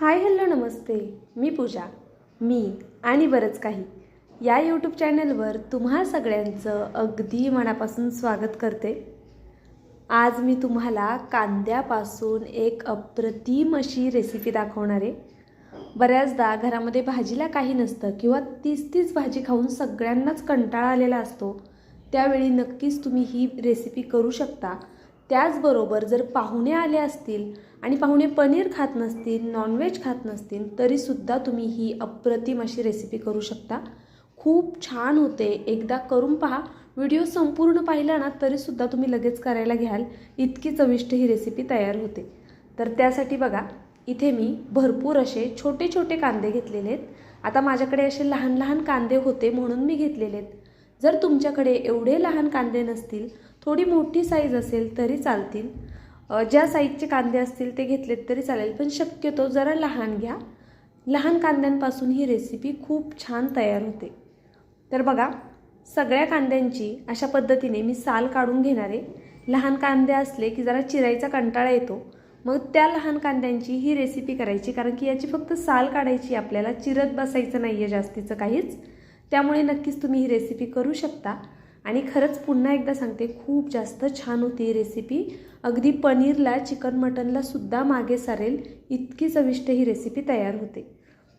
Hi hello नमस्ते. मी पूजा. मी आणि बरंच काही. या यूट्यूब चॅनलवर तुम्हा सगळ्यांचं अगदी मनापासून स्वागत करते. आज मी तुम्हाला कांद्यापासून एक अप्रतिम अशी रेसिपी दाखवणार आहे. बऱ्याचदा घरामध्ये भाजीला काही नसतं किंवा तीच तीच भाजी खाऊन सगळ्यांनाच कंटाळा आलेला असतो त्यावेळी नक्कीच तुम्ही ही रेसिपी करू शकता. त्याचबरोबर जर पाहुणे आले असतील आणि पाहुणे पनीर खात नसतील नॉनव्हेज खात नसतील तरीसुद्धा तुम्ही ही अप्रतिम अशी रेसिपी करू शकता. खूप छान होते. एकदा करून पहा. व्हिडिओ संपूर्ण पाहिला ना तरीसुद्धा तुम्ही लगेच करायला घ्याल. इतकी चविष्ट ही रेसिपी तयार होते. तर त्यासाठी बघा इथे मी भरपूर असे छोटे छोटे कांदे घेतलेले आहेत. आता माझ्याकडे असे लहान लहान कांदे होते म्हणून मी घेतलेले आहेत. जर तुमच्याकडे एवढे लहान कांदे नसतील थोडी मोठी साईज असेल तरी चालतील. ज्या साईजचे कांदे असतील ते घेतलेत तरी चालेल पण शक्यतो जरा लहान घ्या. लहान कांद्यांपासून ही रेसिपी खूप छान तयार होते. तर बघा सगळ्या कांद्यांची अशा पद्धतीने मी साल काढून घेणार आहे. लहान कांदे असले की जरा चिरायचा कंटाळा येतो. मग त्या लहान कांद्यांची ही रेसिपी करायची कारण की याची फक्त साल काढायची आपल्याला चिरत बसायचं नाही आहे जास्तीचं काहीच. त्यामुळे नक्कीच तुम्ही ही रेसिपी करू शकता. आणि खरंच पुन्हा एकदा सांगते खूप जास्त छान होती ही रेसिपी अगदी पनीरला चिकन मटनला सुद्धा मागे सारेल इतकी चविष्ट ही रेसिपी तयार होते.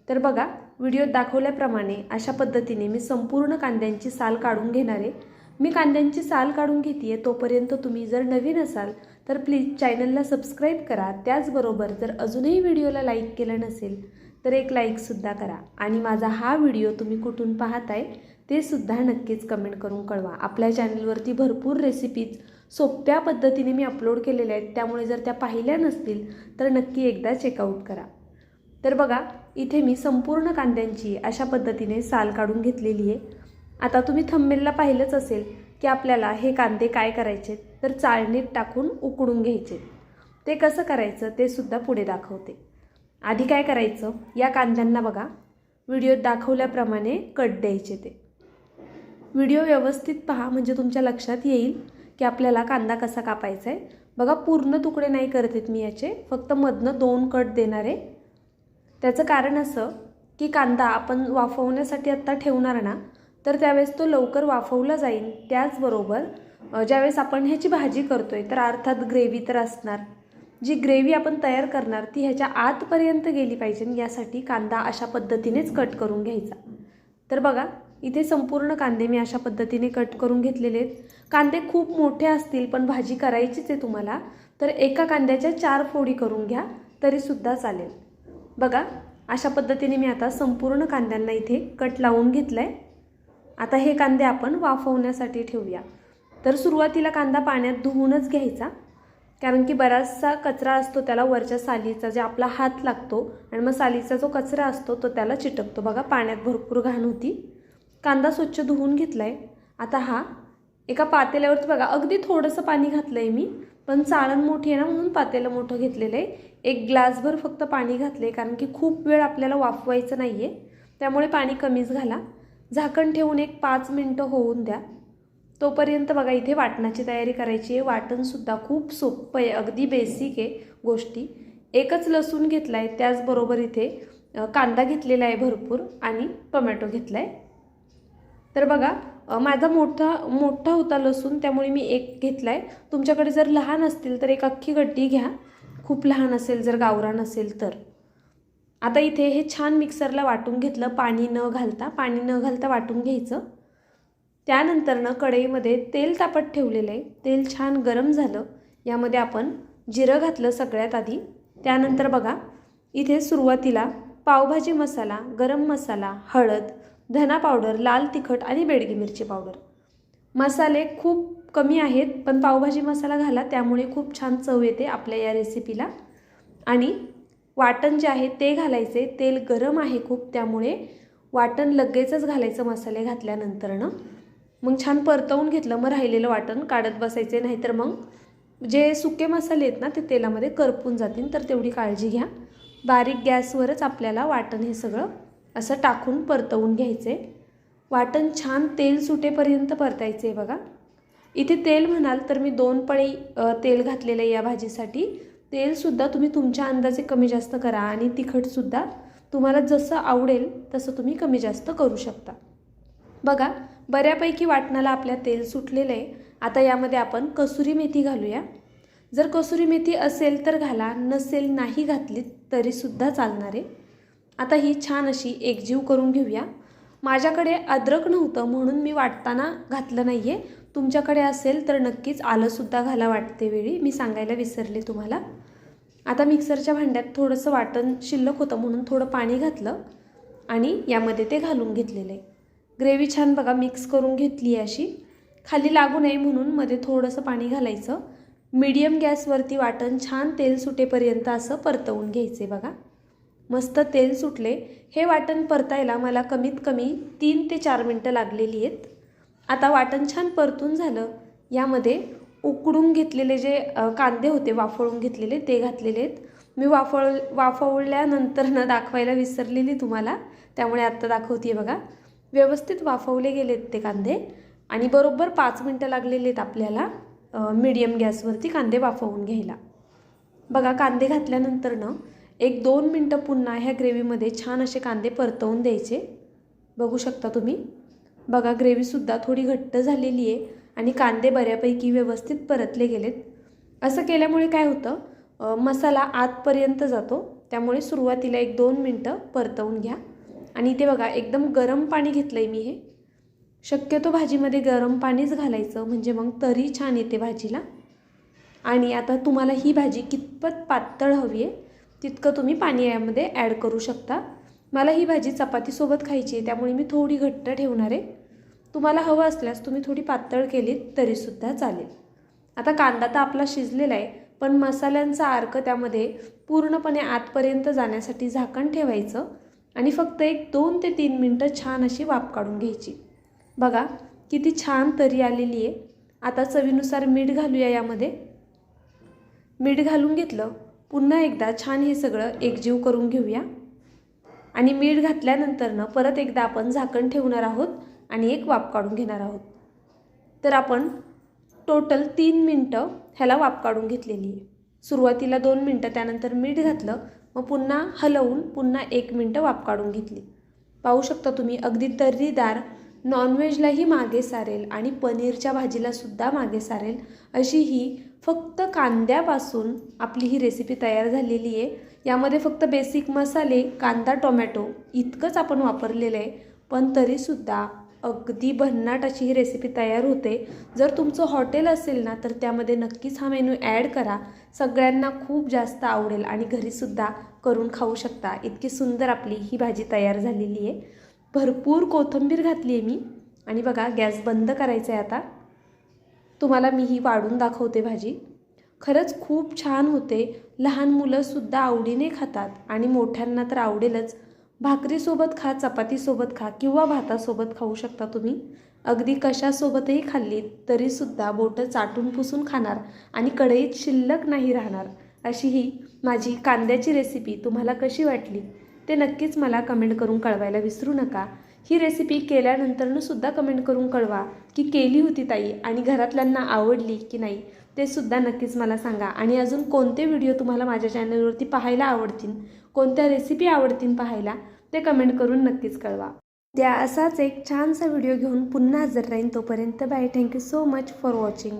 तर बघा व्हिडिओत दाखवल्याप्रमाणे अशा पद्धतीने मी संपूर्ण कांद्यांची साल काढून घेणार आहे. मी कांद्यांची साल काढून घेते आहे तोपर्यंत तुम्ही जर नवीन असाल तर प्लीज चॅनलला सबस्क्राईब करा. त्याचबरोबर जर अजूनही व्हिडिओला लाईक केलं नसेल तर एक लाईकसुद्धा करा. आणि माझा हा व्हिडिओ तुम्ही कुठून पाहताय ते सुद्धा नक्कीच कमेंट करून कळवा. आपल्या चॅनलवरती भरपूर रेसिपीज सोप्या पद्धतीने मी अपलोड केलेल्या आहेत. त्यामुळे जर त्या पाहिल्या नसतील तर नक्की एकदा चेकआउट करा. तर बघा इथे मी संपूर्ण कांद्यांची अशा पद्धतीने साल काढून घेतलेली आहे. आता तुम्ही थंबेलला पाहिलंच असेल की आपल्याला हे कांदे काय करायचे तर चाळणीत टाकून उकडून घ्यायचे ते कसं करायचं ते सुद्धा पुढे दाखवते. आधी काय करायचं या कांद्यांना बघा व्हिडिओत दाखवल्याप्रमाणे कट द्यायचे ते. व्हिडिओ व्यवस्थित पहा म्हणजे तुमच्या लक्षात येईल की आपल्याला कांदा कसा कापायचा आहे. बघा पूर्ण तुकडे नाही करत मी याचे फक्त मधनं दोन कट देणार आहे. त्याचं कारण असं की कांदा आपण वाफवण्यासाठी आत्ता ठेवणार ना तर त्यावेळेस तो लवकर वाफवला जाईल. त्याचबरोबर ज्यावेळेस आपण ह्याची भाजी करतो आहे तर अर्थात ग्रेव्ही तर असणार. जी ग्रेव्ही आपण तयार करणार ती ह्याच्या आतपर्यंत गेली पाहिजे यासाठी कांदा अशा पद्धतीनेच कट करून घ्यायचा. तर बघा इथे संपूर्ण कांदे मी अशा पद्धतीने कट करून घेतलेले आहेत. कांदे खूप मोठे असतील पण भाजी करायचीच आहे तुम्हाला. तर एका कांद्याच्या चार फोडी करून घ्या तरीसुद्धा चालेल. बघा अशा पद्धतीने मी आता संपूर्ण कांद्यांना इथे कट लावून घेतलं आहे आता हे कांदे आपण वाफवण्यासाठी ठेवूया. तर सुरुवातीला कांदा पाण्यात धुवूनच घ्यायचा कारण की बराचसा कचरा असतो त्याला वरच्या सालीचा जे आपला हात लागतो आणि मग सालीचा जो कचरा असतो तो त्याला चिटकतो. बघा पाण्यात भरपूर घाण होती. कांदा स्वच्छ धुवून घेतला आहे आता हा एका पातेल्यावरती बघा अगदी थोडंसं पाणी घातलं आहे मी पण चाळण मोठी आहे ना म्हणून पातेलं मोठं घेतलेलं आहे. एक ग्लासभर फक्त पाणी घातलं आहे कारण की खूप वेळ आपल्याला वाफवायचं नाही आहे त्यामुळे पाणी कमीच घाला. झाकण ठेवून एक पाच मिनटं होऊन द्या. तोपर्यंत बघा इथे वाटणाची तयारी करायची आहे. वाटणसुद्धा खूप सोपं आहे अगदी बेसिक आहे गोष्टी. एकच लसूण घेतला आहे त्याचबरोबर इथे कांदा घेतलेला आहे भरपूर आणि टोमॅटो घेतला आहे तर बघा माझा मोठा मोठा होता लसूण त्यामुळे मी एक घेतला आहे तुमच्याकडे जर लहान असतील तर एक अख्खी गड्डी घ्या. खूप लहान असेल जर गावरान असेल तर. आता इथे हे छान मिक्सरला वाटून घेतलं पाणी न घालता. पाणी न घालता वाटून घ्यायचं. त्यानंतरनं कढईमध्ये तेल तापत ठेवलेलं आहे. तेल छान गरम झालं. यामध्ये आपण जिरं घातलं सगळ्यात आधी. त्यानंतर बघा इथे सुरुवातीला पावभाजी मसाला गरम मसाला हळद धना पावडर लाल तिखट आणि बेडगी मिरची पावडर. मसाले खूप कमी आहेत पण पावभाजी मसाला घाला त्यामुळे खूप छान चव येते आपल्या या रेसिपीला आणि वाटण जे आहे ते घालायचे तेल गरम आहे खूप त्यामुळे वाटण लगेचच घालायचं मसाले घातल्यानंतरनं. मग छान परतवून घेतलं मग राहिलेलं वाटण काढत बसायचे नाहीतर मग जे सुके मसाले आहेत ना ते तेलामध्ये करपून जातील तर तेवढी काळजी घ्या. बारीक गॅसवरच आपल्याला वाटण हे सगळं असं टाकून परतवून घ्यायचे. वाटण छान तेल सुटेपर्यंत परतायचे बघा. इथे तेल म्हणाल तर मी दोन पळी तेल घातलेलं आहे या भाजीसाठी. तेलसुद्धा तुम्ही तुमच्या अंदाजे कमी जास्त करा आणि तिखटसुद्धा तुम्हाला जसं आवडेल तसं तुम्ही कमी जास्त करू शकता. बघा बऱ्यापैकी वाटणाला आपल्या तेल सुटलेलं आहे. आता यामध्ये आपण कसुरी मेथी घालूया. जर कसुरी मेथी असेल तर घाला नसेल नाही घातली तरीसुद्धा चालणार आहे. आता ही छान अशी एकजीव करून घेऊया. माझ्याकडे अद्रक नव्हतं म्हणून मी वाटताना घातलं नाही आहे तुमच्याकडे असेल तर नक्कीच आलंसुद्धा घाला वाटते वेळी. मी सांगायला विसरले तुम्हाला. आता मिक्सरच्या भांड्यात थोडंसं वाटण शिल्लक होतं म्हणून थोडं पाणी घातलं आणि यामध्ये ते घालून घेतलेलं. आहे ग्रेव्ही छान बघा मिक्स करून घेतली आहे अशी. खाली लागू नये म्हणून मध्ये थोडंसं पाणी घालायचं. मीडियम गॅसवरती वाटण छान तेल सुटेपर्यंत असं परतवून घ्यायचे बघा. मस्त तेल सुटले. हे वाटण परतायला मला कमीत कमी तीन ते चार मिनटं लागलेली आहेत. आता वाटण छान परतून झालं. यामध्ये उकडून घेतलेले जे कांदे होते वाफळून घेतलेले ते घातलेले आहेत. मी वाफळ वाफवल्यानंतर न दाखवायला विसरलेली तुम्हाला. त्यामुळे आत्ता दाखवते बघा. व्यवस्थित वाफवले गेलेत ते कांदे. आणि बरोबर पाच मिनटं लागलेले आहेत आपल्याला मीडियम गॅसवरती कांदे वाफवून घ्यायला. बघा कांदे घातल्यानंतरनं एक दोन मिनटं पुन्हा ह्या ग्रेव्हीमध्ये छान असे कांदे परतवून द्यायचे. बघू शकता तुम्ही? बघा ग्रेव्हीसुद्धा थोडी घट्ट झालेली आहे आणि कांदे बऱ्यापैकी व्यवस्थित परतले गेलेत. असं केल्यामुळे काय होतं? मसाला आतपर्यंत जातो. त्यामुळे सुरुवातीला एक दोन मिनटं परतवून घ्या. आणि इथे बघा एकदम गरम पाणी घेतलं आहे मी हे. शक्यतो भाजीमध्ये गरम पाणीच घालायचं म्हणजे मग तरी छान येते भाजीला. आणि आता तुम्हाला ही भाजी कितपत पातळ हवी आहे तितकं तुम्ही पाणी यामध्ये ॲड करू शकता. मला ही भाजी चपातीसोबत खायची आहे त्यामुळे मी थोडी घट्ट ठेवणार आहे. तुम्हाला हवं असल्यास तुम्ही थोडी पातळ केलीत तरीसुद्धा चालेल. आता कांदा तर आपला शिजलेला आहे पण मसाल्यांचा अर्क त्यामध्ये पूर्णपणे आतपर्यंत जाण्यासाठी झाकण ठेवायचं आणि फक्त एक दोन ते तीन मिनटं छान अशी वाफ काढून घ्यायची. बघा किती छान तरी आलेली आहे. आता चवीनुसार मीठ घालूया यामध्ये. मीठ घालून घेतलं पुन्हा एकदा छान हे सगळं एकजीव करून घेऊया. आणि मीठ घातल्यानंतरनं परत एकदा आपण झाकण ठेवणार आहोत आणि एक वाफ काढून घेणार आहोत. तर आपण टोटल तीन मिनटं ह्याला वाफ काढून घेतलेली आहे. सुरुवातीला दोन मिनटं त्यानंतर मीठ घातलं मग पुन्हा हलवून पुन्हा एक मिनटं वाफ काढून घेतली. पाहू शकता तुम्ही अगदी तर्रीदार नॉनव्हेजलाही मागे सारेल आणि पनीरच्या भाजीलासुद्धा मागे सारेल अशी ही फक्त कांद्यापासून आपली ही रेसिपी तयार झालेली आहे. यामध्ये फक्त बेसिक मसाले कांदा टोमॅटो इतकंच आपण वापरलेलं आहे. पण तरीसुद्धा अगदी भन्नाट अशी ही रेसिपी तयार होते. जर तुमचं हॉटेल असेल ना तर त्यामध्ये नक्कीच हा मेनू ॲड करा. सगळ्यांना खूप जास्त आवडेल आणि घरीसुद्धा करून खाऊ शकता. इतकी सुंदर आपली ही भाजी तयार झालेली आहे. भरपूर कोथिंबीर घातली आहे मी. आणि बघा गॅस बंद करायचा आहे आता. तुम्हाला मी ही वाढून दाखवते भाजी. खरंच खूप छान होते. लहान मुलंसुद्धा आवडीने खातात आणि मोठ्यांना तर आवडेलच. भाकरीसोबत खा चपातीसोबत खा किंवा भातासोबत खाऊ शकता तुम्ही. अगदी कशासोबतही खाल्ली तरीसुद्धा बोटं चाटून पुसून खाणार आणि कढईत शिल्लक नाही राहणार. अशी ही माझी कांद्याची रेसिपी तुम्हाला कशी वाटली ते नक्कीच मला कमेंट करून कळवायला विसरू नका. ही रेसिपी केल्यानंतरनं सुद्धा कमेंट करून कळवा की केली होती ताई आणि घरातल्यांना आवडली की नाही ते सुद्धा नक्कीच मला सांगा. आणि अजून कोणते व्हिडिओ तुम्हाला माझ्या चॅनलवरती पाहायला आवडतील कोणत्या रेसिपी आवडतील पाहायला ते कमेंट करून नक्कीच कळवा. त्या असाच एक छानसा व्हिडिओ घेऊन पुन्हा हजर राहीन तोपर्यंत bye thank you so much for watching